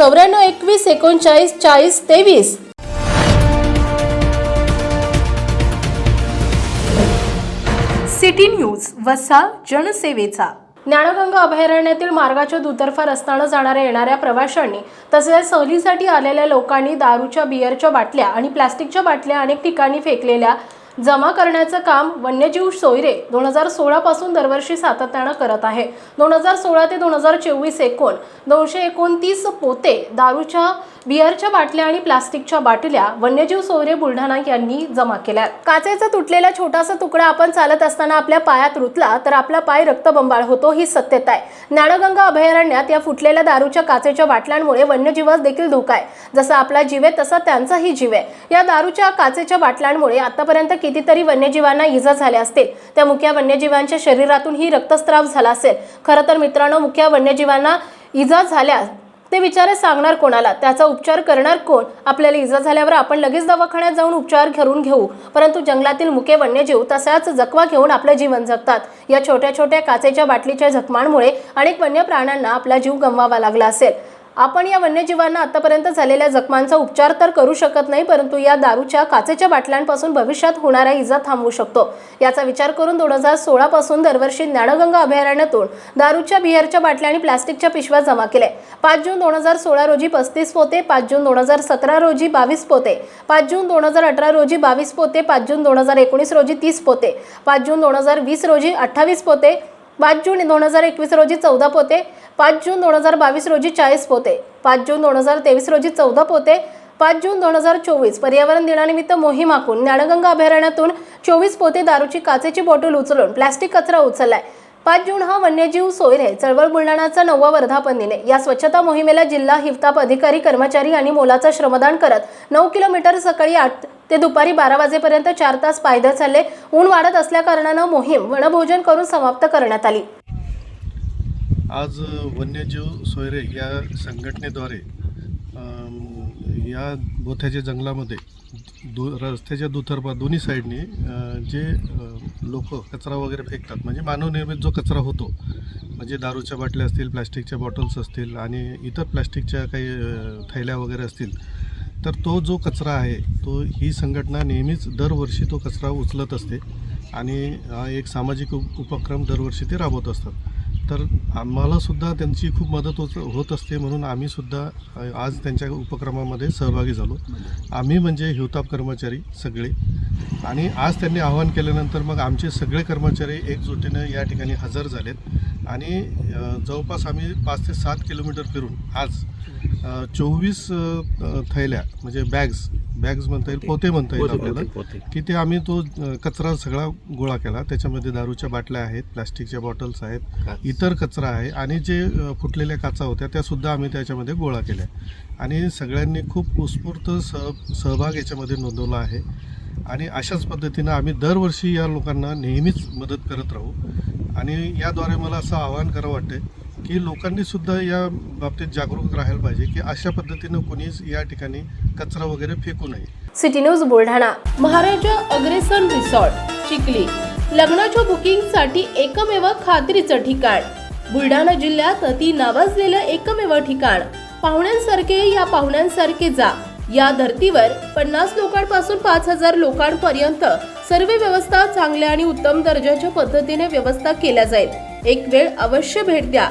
चौऱ्याण्णव एकवीस एकोणचाळीस चाळीस तेवीस. सिटी न्यूज वसा जनसेवेचा. ज्ञानगंगा अभयारण्यातील मार्गाच्या दुतर्फा रस्त्यानं जाणाऱ्या येणाऱ्या प्रवाशांनी तसेच सहलीसाठी आलेल्या लोकांनी दारूच्या बिअरच्या बाटल्या आणि प्लास्टिकच्या बाटल्या अनेक ठिकाणी फेकलेल्या जमा करण्याचं काम वन्यजीव सोयरे दोन हजार सोळापासून दरवर्षी सातत्यानं करत आहे. दोन हजार सोळा ते दोन हजार चोवीस एकूण दोनशे एकोणतीस पोते दारूच्या बिअरच्या बाटल्या आणि प्लास्टिकच्या बाटल्या वन्यजीव सोयरे बुलढाणा यांनी जमा केल्या काचेचा तुटलेला छोटासा तुकडा आपण चालत असताना आपल्या पायात रुतला तर आपला पाय रक्तबंबाळ होतो ही सत्यता आहे. ज्ञानगंगा अभयारण्यात या फुटलेल्या दारूच्या काचेच्या बाटल्यांमुळे वन्यजीवास देखील धोका आहे. जसा आपला जीव आहे तसा त्यांचाही जीव आहे. या दारूच्या काचेच्या बाटल्यांमुळे आतापर्यंत कितीतरी वन्यजीवांना इजा झाल्या असतील. त्या मुख्या वन्यजीवांच्या शरीरातून ही रक्तस्त्राव झाला असेल. खरं तर मित्रांनो मुख्या वन्यजीवांना इजा झाल्या ते विचारे सांगणार कोणाला? त्याचा उपचार करणार कोण? आपल्याला इजा झाल्यावर आपण लगेच दवाखान्यात जाऊन उपचार करून घेऊ. परंतु जंगलातील मुके वन्यजीव तसाच जखमा घेऊन आपलं जीवन जगतात. या छोट्या छोट्या काचेच्या बाटलीच्या जखमांमुळे अनेक वन्य प्राण्यांना आपला जीव गमवावा लागला असेल. आपण या वन्यजीवांना आतापर्यंत झालेल्या जखमांचा उपचार तर करू शकत नाही परंतु या दारूच्या काचेच्या बाटल्यांपासून भविष्यात होणाऱ्या इजा थांबवू शकतो. याचा विचार करून दोन हजार सोळा पासून दरवर्षी ज्ञानगंगा अभयारण्यातून दारूच्या बिअरच्या बाटल्या आणि प्लास्टिकच्या पिशव्या जमा केल्या. पाच जून दोन हजार सोळा रोजी पस्तीस पोते पाच जून दोन हजार सतरा रोजी बावीस पोते पाच जून दोन हजार अठरा रोजी बावीस पोते पाच जून दोन हजार एकोणीस रोजी तीस पोते पाच जून दोन हजार वीस रोजी अठ्ठावीस पोते पाच जून दोन हजार एकवीस रोजी चौदा पोते पाच जून दोन हजार बावीस रोजी चाळीस पोते पाच जून दोन हजार तेवीस रोजी चौदा पोते पाच जून दोन हजार चोवीस पर्यावरण दिनानिमित्त मोहीम आखून ज्ञानगंगा अभयारण्यातून चोवीस पोते दारूची काचेची बॉटल उचलून प्लॅस्टिक कचरा उचललाय. पाच जून हा वन्यजीव सोयरे चळवळ बुलढाणाचा नववा वर्धापन दिन या स्वच्छता मोहिमेला जिल्हा हिवताप अधिकारी कर्मचारी आणि मोलाचा श्रमदान करत नऊ किलोमीटर सकाळी आठ ते दुपारी बारा वाजेपर्यंत चार तास पायदळ चालले. ऊन वाढत असल्याकारणानं मोहीम वनभोजन करून समाप्त करण्यात आली. आज वन्यजीव सोयरे या संघटनेद्वारे या बोथ्याच्या जंगलामध्ये दु रस्त्याच्या दुतर्फा दोन्ही साईडने जे लोक कचरा वगैरे फेकतात. म्हणजे मानवनिर्मित जो कचरा होतो म्हणजे दारूच्या बाटल्या असतील प्लॅस्टिकच्या बॉटल्स असतील आणि इतर प्लॅस्टिकच्या काही थैल्या वगैरे असतील तर तो जो कचरा आहे तो ही संघटना नेहमीच दरवर्षी तो कचरा उचलत असते आणि एक सामाजिक उपक्रम दरवर्षी ते राबवत असतात. तर आम्हालासुद्धा त्यांची खूप मदत होत होत असते म्हणून आम्हीसुद्धा आज त्यांच्या उपक्रमामध्ये सहभागी झालो. आम्ही म्हणजे हिवताप कर्मचारी सगळे. आणि आज त्यांनी आवाहन केल्यानंतर मग आमचे सगळे कर्मचारी एकजुटीनं या ठिकाणी हजर झालेत. आणि जवळपास आम्ही पाच ते सात किलोमीटर फिरून आज चोवीस थैल्या म्हणजे बॅग्स बॅग्स म्हणता येईल पोते म्हणता येईल आपल्याला. की ते आम्ही तो कचरा सगळा गोळा केला त्याच्यामध्ये दारूच्या बाटल्या आहेत प्लास्टिकच्या बॉटल्स आहेत. इतर कचरा आहे आणि जे फुटलेल्या काचा होत्या त्या सुद्धा आम्ही त्याच्यामध्ये गोळा केल्या आणि सगळ्यांनी खूप उत्स्फूर्त सह सहभाग याच्यामध्ये नोंदवला आहे आणि अशाच पद्धतीनं आम्ही दरवर्षी या लोकांना नेहमीच मदत करत राहू आणि याद्वारे मला असं आवाहन करावं वाटतं की लोकांनी सुद्धा या बाबतीत जागरूक राहायला पाहिजे की अशा पद्धतीनं कोणीच या ठिकाणी कचरा वगैरे फेकू नये. City news Buldhana. Maharaja Agrasen resort Chikhli. लग्नाच्या बुकिंगसाठी एकमेव खात्रीचं ठिकाण. बुलढाणा जिल्ह्यात अति नावाजलेलं एकमेव ठिकाण. पाहुण्यांसारखे या पाहुण्यांसारखे जा. या धर्तीवर पन्नास लोकांपासून पाच हजार लोकांपर्यंत सर्व व्यवस्था चांगल्या आणि उत्तम दर्जाच्या पद्धतीने व्यवस्था केल्या जाईल. एक वेळ अवश्य भेट द्या.